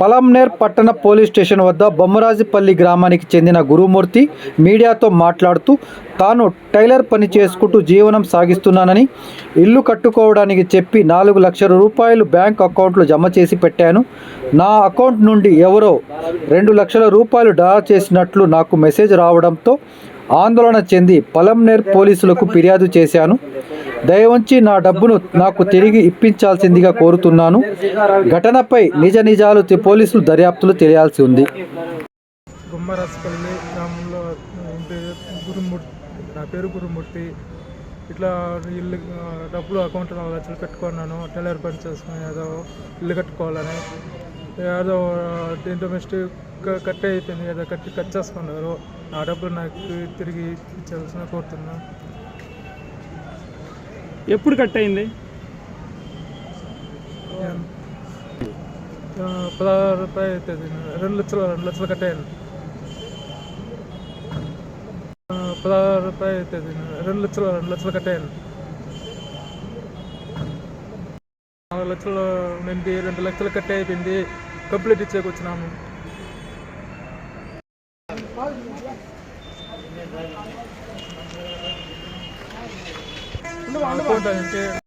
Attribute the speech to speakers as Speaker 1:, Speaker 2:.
Speaker 1: పలంనేర్ పట్టణ police station వద్ద బొమ్మరాజుపల్లి గ్రామానికి చెందిన గురుమూర్తి మీడియాతో మాట్లాడుతూ తాను టైలర్ పని చేసుకుంటూ జీవనం సాగిస్తున్నానని ఇల్లు కట్టుకోవడానికి చెప్పి నాలుగు లక్షల రూపాయలు బ్యాంక్ అకౌంట్లో జమ చేసి పెట్టాను. నా అకౌంట్ నుండి ఎవరో రెండు లక్షల రూపాయలు డ్రా చేసినట్లు నాకు మెసేజ్ రావడంతో ఆందోళన చెంది పలంనేర్ పోలీసులకు ఫిర్యాదు చేశాను. దయవంచి నా డబ్బును నాకు తిరిగి ఇప్పించాల్సిందిగా కోరుతున్నాను. ఘటనపై నిజ నిజాలు పోలీసులు దర్యాప్తులు తెలియాల్సి ఉంది.
Speaker 2: గుమ్మరాజపల్లి గ్రామంలో గురుమూర్తి. నా పేరు గురుమూర్తి. ఇట్లా ఇల్లు డబ్బులు అకౌంట్ నాలుగు లక్షలు పెట్టుకున్నాను. టైలర్ పని చేసుకుని ఏదో ఇల్లు కట్టుకోవాలని. ఏదో డొమెస్టిక్ మిస్టేక్ కట్ అయిపోయింది. ఏదో కట్టి కట్ చేసుకున్నారు. ఆ డబ్బులు నాకు తిరిగి ఇచ్చాల్సిన కోరుతున్నాను.
Speaker 3: ఎప్పుడు కట్ అయింది?
Speaker 2: పదహారు రూపాయలు అవుతుంది. రెండు లక్షలు రెండు లక్షలు కట్ అయింది. పదహారు రూపాయలు అవుతుంది. రెండు లక్షలు రెండు లక్షలు అయింది. నాలుగు లక్షలు నుండి రెండు లక్షలు కట్ అయిపోయింది. కంప్లీట్ ఇచ్చేకి వచ్చినాము. you. అంటే